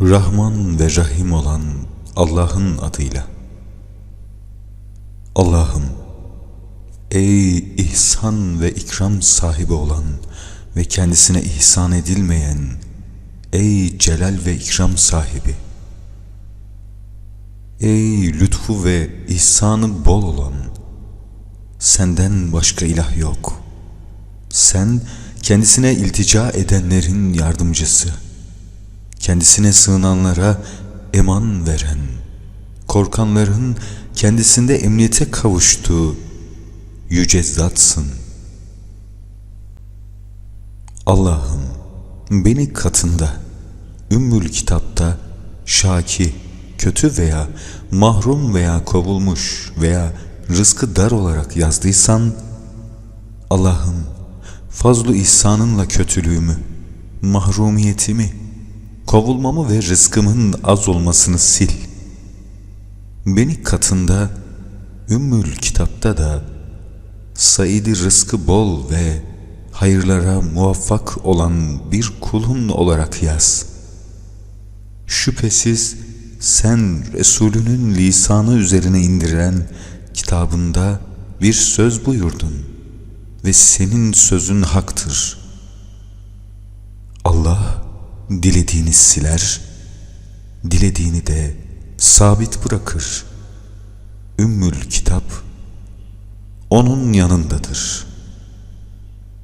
Rahman ve Rahim olan Allah'ın adıyla. Allah'ım, ey ihsan ve ikram sahibi olan ve kendisine ihsan edilmeyen, ey celal ve ikram sahibi, ey lütfu ve ihsanı bol olan, senden başka ilah yok. Sen kendisine iltica edenlerin yardımcısı, kendisine sığınanlara eman veren, korkanların kendisinde emniyete kavuştuğu yüce zatsın. Allah'ım beni katında, ümmül kitapta şaki, kötü veya mahrum veya kovulmuş veya rızkı dar olarak yazdıysan, Allah'ım fazlu ihsanınla kötülüğümü, mahrumiyetimi, kovulmamı ve rızkımın az olmasını sil. Beni katında, Ümmül kitapta da saidi rızkı bol ve hayırlara muvaffak olan bir kulun olarak yaz. Şüphesiz sen Resulünün lisanı üzerine indirilen kitabında bir söz buyurdun ve senin sözün haktır. Dilediğini siler, dilediğini de sabit bırakır. Ümmül kitap onun yanındadır.''